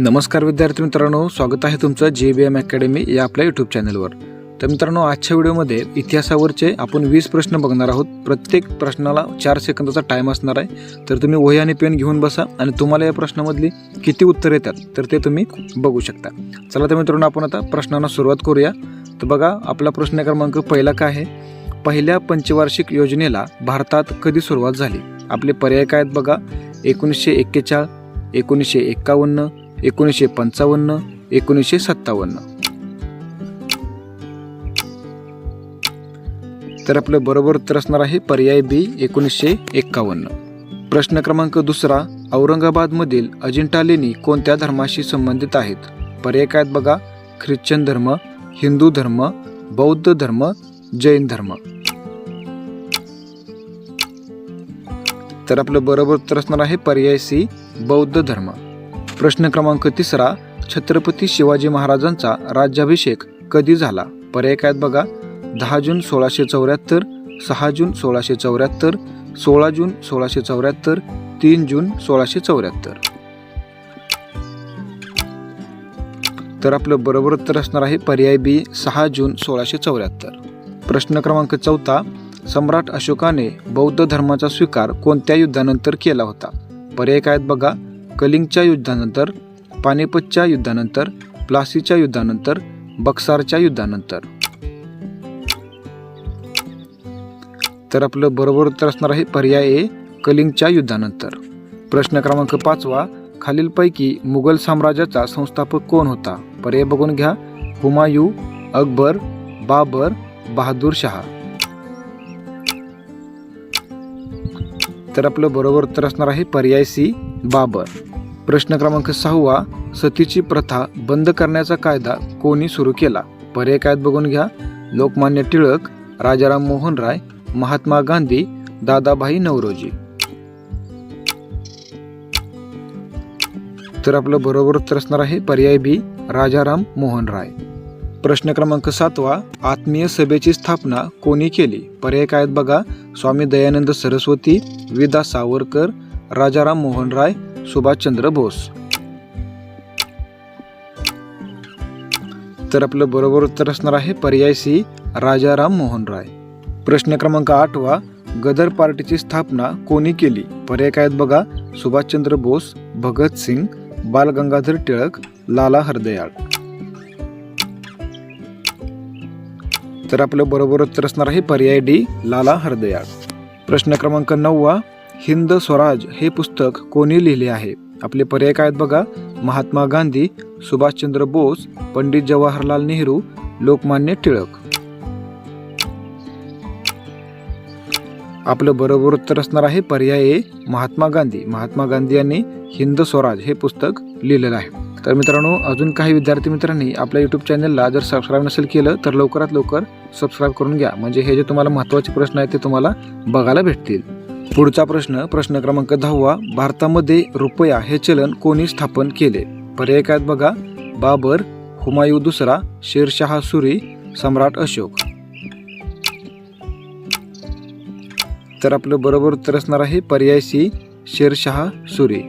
नमस्कार विद्यार्थी मित्रांनो स्वागत आहे तुमचं जे बी एम अकॅडमी या आपल्या यूट्यूब चॅनलवर तर मित्रांनो आजच्या व्हिडिओमध्ये इतिहासावरचे आपण वीस प्रश्न बघणार आहोत. प्रत्येक प्रश्नाला चार सेकंदाचा टाईम असणार आहे. तर तुम्ही वही आणि पेन घेऊन बसा आणि तुम्हाला या प्रश्नामधली किती उत्तर येतात तर ते तुम्ही बघू शकता. चला तर मित्रांनो आपण आता प्रश्नांना सुरुवात करूया. तर बघा आपला प्रश्न क्रमांक पहिला काय आहे? पहिल्या पंचवार्षिक योजनेला भारतात कधी सुरुवात झाली? आपले पर्याय काय आहेत बघा? एकोणीसशे एक्केचाळ एकोणीसशे एक्कावन्न एकोणीसशे पंचावन्न एकोणीसशे सत्तावन्न. तर आपलं बरोबर उत्तर असणार आहे पर्याय बी एकोणीसशे एक्कावन्न प्रश्न क्रमांक दुसरा औरंगाबादमधील अजिंठा लेणी कोणत्या धर्माशी संबंधित आहेत? पर्याय काय आहेत बघा? ख्रिश्चन धर्म हिंदू धर्म बौद्ध धर्म जैन धर्म. तर आपलं बरोबर उत्तर असणार आहे पर्याय सी बौद्ध धर्म. प्रश्न क्रमांक तिसरा छत्रपती शिवाजी महाराजांचा राज्याभिषेक कधी झाला? पर्याय काय आहेत बघा. दहा जून सोळाशे चौऱ्याहत्तर सहा जून सोळाशे चौऱ्याहत्तर सोळा जून सोळाशे चौऱ्याहत्तर तीन जून सोळाशे चौऱ्याहत्तर. तर आपलं बरोबर उत्तर असणार आहे पर्याय बी सहा जून सोळाशे चौऱ्याहत्तर. प्रश्न क्रमांक चौथा सम्राट अशोकाने बौद्ध धर्माचा स्वीकार कोणत्या युद्धानंतर केला होता? पर्याय काय आहेत बघा. कलिंगच्या युद्धानंतर पानिपतच्या युद्धानंतर प्लासीच्या युद्धानंतर बक्सारच्या युद्धानंतर. तर आपलं बरोबर उत्तर असणार आहे पर्याय ए कलिंगच्या युद्धानंतर. प्रश्न क्रमांक पाचवा खालीलपैकी मुघल साम्राज्याचा संस्थापक कोण होता? पर्याय बघून घ्या. हुमायू अकबर बाबर बहादूर शहा. तर आपलं बरोबर उत्तर असणार आहे पर्याय सी बाबर. प्रश्न क्रमांक सहावा सतीची प्रथा बंद करण्याचा कायदा कोणी सुरू केला? पर्याय काय आहेत बघून घ्या. लोकमान्य टिळक राजाराम मोहन राय महात्मा गांधी दादाभाई नवरोजी. तर आपलं बरोबर उत्तर असणार आहे पर्याय बी राजाराम मोहन राय. प्रश्न क्रमांक सातवा आत्मीय सभेची स्थापना कोणी केली? पर्याय काय आहेत बघा. स्वामी दयानंद सरस्वती विदा सावरकर राजाराम मोहन राय सुभाषचंद्र बोस. तर आपलं बरोबर उत्तर असणार आहे पर्याय सी राजाराम मोहन राय. प्रश्न क्रमांक आठवा गदर पार्टीची स्थापना कोणी केली? पर्याय काय आहेत बघा सुभाषचंद्र बोस भगत सिंग बाल गंगाधर टिळक लाला हरदयाळ. तर आपलं बरोबर उत्तर असणार आहे पर्याय डी लाला हरदयाळ. प्रश्न क्रमांक नववा हिंद स्वराज हे पुस्तक कोणी लिहिले आहे? आपले पर्याय काय आहेत बघा. महात्मा गांधी सुभाषचंद्र बोस पंडित जवाहरलाल नेहरू लोकमान्य टिळक. आपलं बरोबर उत्तर असणार आहे पर्याय ए महात्मा गांधी. महात्मा गांधी यांनी हिंद स्वराज हे पुस्तक लिहिलेलं आहे. तर मित्रांनो अजून काही विद्यार्थी मित्रांनी आपल्या यूट्यूब चॅनलला जर सबस्क्राईब नसेल केलं तर लवकरात लवकर सबस्क्राईब करून घ्या. म्हणजे हे जे तुम्हाला महत्त्वाचे प्रश्न आहेत ते तुम्हाला बघायला भेटतील. पुढचा प्रश्न प्रश्न क्रमांक दहावा भारतामध्ये रुपया हे चलन कोणी स्थापन केले? पर्याय काय बघा. बाबर हुमायू दुसरा शेरशहा सुरी सम्राट अशोक. तर आपलं बरोबर उत्तर असणार आहे पर्याय सी शेरशहा सुरी.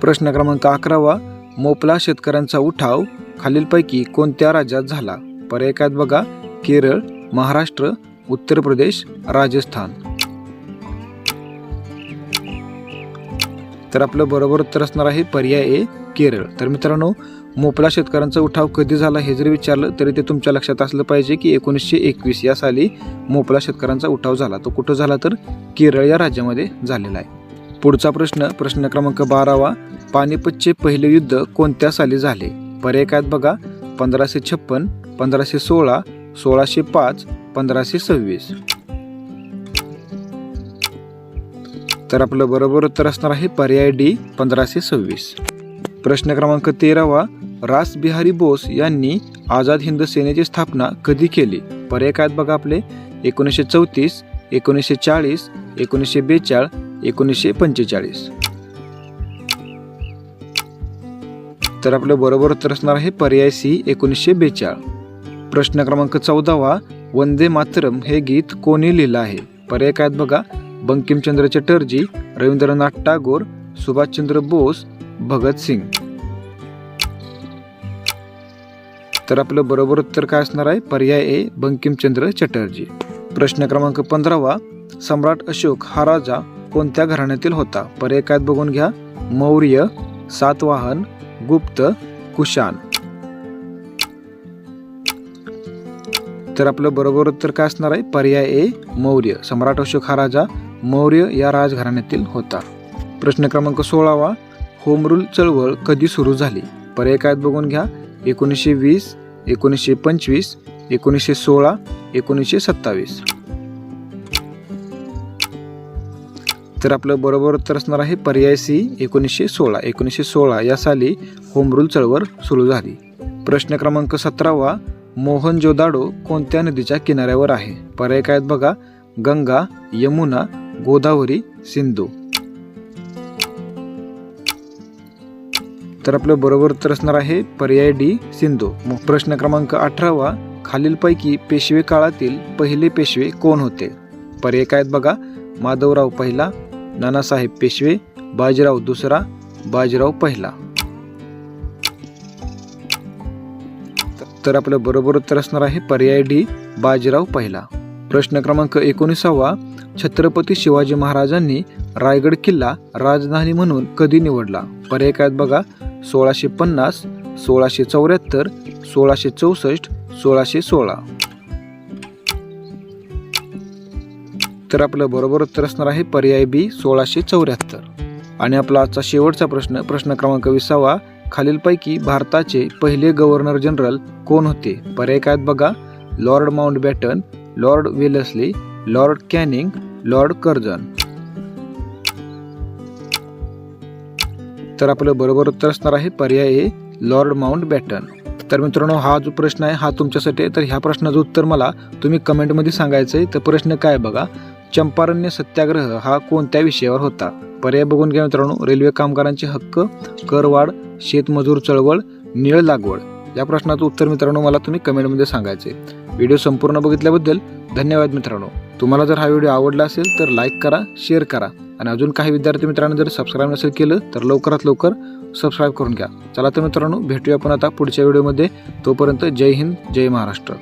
प्रश्न क्रमांक अकरावा मोपला शेतकऱ्यांचा उठाव खालीलपैकी कोणत्या राज्यात झाला? पर्याय काय बघा. केरळ महाराष्ट्र उत्तर प्रदेश राजस्थान. तर आपलं बरोबर उत्तर असणार आहे पर्याय ए केरळ. तर मित्रांनो मोपला शेतकऱ्यांचा उठाव कधी झाला हे जरी विचारलं तरी ते तुमच्या लक्षात असलं पाहिजे की एकोणीसशे एकवीस या साली मोपला शेतकऱ्यांचा उठाव झाला. तो कुठं झाला तर केरळ या राज्यामध्ये झालेला आहे. पुढचा प्रश्न प्रश्न क्रमांक बारावा. पानिपतचे पहिले युद्ध कोणत्या साली झाले? पर्याय काय आहेत बघा. पंधराशे छप्पन पंधराशे सोळा सोळाशे पाच पंधराशे सव्वीस. तर आपलं बरोबर उत्तर असणार आहे पर्याय डी पंधराशे सव्वीस. प्रश्न क्रमांक तेरावा रास बिहारी बोस यांनी आझाद हिंद सेनेची स्थापना कधी केली? पर्याय काय आहेत बघा आपले? एकोणीसशे चौतीस एकोणीसशे चाळीस एकोणीसशे बेचाळ एकोणीसशे पंचेचाळीस. तर आपलं बरोबर उत्तर असणार आहे पर्याय सी एकोणीसशे बेचाळ. प्रश्न क्रमांक चौदावा वंदे मातरम हे गीत कोणी लिहिलं आहे? पर्याय काय आहेत बघा? बंकिमचंद्र चटर्जी रवींद्रनाथ टागोर सुभाषचंद्र बोस भगतसिंग तर आपलं बरोबर उत्तर काय असणार आहे? पर्याय ए बंकिमचंद्र चटर्जी प्रश्न क्रमांक पंधरावा सम्राट अशोक हा राजा कोणत्या घराण्यातील होता? पर्याय काय बघून घ्या. मौर्य सातवाहन गुप्त कुशान. तर आपलं बरोबर उत्तर काय असणार आहे? पर्याय ए मौर्य. सम्राट अशोक हा राजा मौर्य या राजघराण्यातील होता. प्रश्न क्रमांक सोळावा होमरूल चळवळ कधी सुरू झाली? पर्याय काय बघून घ्या. एकोणीसशे वीस एकोणीसशे पंचवीस एकोणीसशे सोळा एकोणीसशे सत्तावीस. तर आपलं बरोबर उत्तर असणार आहे पर्याय सी एकोणीसशे सोळा. एकोणीसशे सोळा या साली होमरूल चळवळ सुरू झाली. प्रश्न क्रमांक सतरावा मोहनजोदाडो कोणत्या नदीच्या किनाऱ्यावर आहे? पर्याय काय बघा. गंगा यमुना गोदावरी सिंधू. तर आपलं बरोबर उत्तर असणार आहे पर्याय डी सिंधू. मग प्रश्न क्रमांक अठरावा खालीलपैकी पेशवे काळातील पहिले पेशवे कोण होते? पर्याय काय आहेत बघा? माधवराव पहिला नानासाहेब पेशवे बाजीराव दुसरा बाजीराव पहिला. तर आपलं बरोबर उत्तर असणार आहे पर्याय डी बाजीराव पहिला. प्रश्न क्रमांक एकोणीसावा छत्रपती शिवाजी महाराजांनी रायगड किल्ला राजधानी म्हणून कधी निवडला? पर्याय काय आहेत बघा. सोळाशे पन्नास सोळाशे चौऱ्याहत्तर सोळाशे चौसष्ट सोळाशे सोळा. तर आपलं बरोबर उत्तर असणार आहे पर्याय बी सोळाशे चौऱ्याहत्तर. आणि आपला आजचा शेवटचा प्रश्न प्रश्न क्रमांक विसावा खालीलपैकी भारताचे पहिले गव्हर्नर जनरल कोण होते? पर्याय काय आहेत बघा. Lord Mountbatten Lord Wellesley Lord Canning Lord Curzon. तर आपलं बरोबर उत्तर असणार आहे पर्याय ए लॉर्ड माउंट बॅटन. तर मित्रांनो हा जो प्रश्न आहे हा तुमच्यासाठी आहे. तर ह्या प्रश्नाचं उत्तर मला तुम्ही कमेंटमध्ये सांगायचं आहे. तर प्रश्न काय बघा चंपारण्य सत्याग्रह हा कोणत्या विषयावर होता? पर्याय बघून घ्या मित्रांनो. रेल्वे कामगारांचे हक्क करवाढ शेतमजूर चळवळ निळ लागवड या प्रश्नाचं उत्तर मित्रांनो मला तुम्ही कमेंटमध्ये सांगायचे. व्हिडिओ संपूर्ण बघितल्याबद्दल धन्यवाद मित्रांनो. तुम्हाला जर हा व्हिडिओ आवडला असेल तर लाईक करा शेअर करा. आणि अजून काही विद्यार्थी मित्रांनो जर सबस्क्राईब नसेल केलं तर लवकरात लवकर सबस्क्राईब करून घ्या. चला तर मित्रांनो भेटूया आपण आता पुढच्या व्हिडिओमध्ये. तोपर्यंत जय हिंद जय महाराष्ट्र.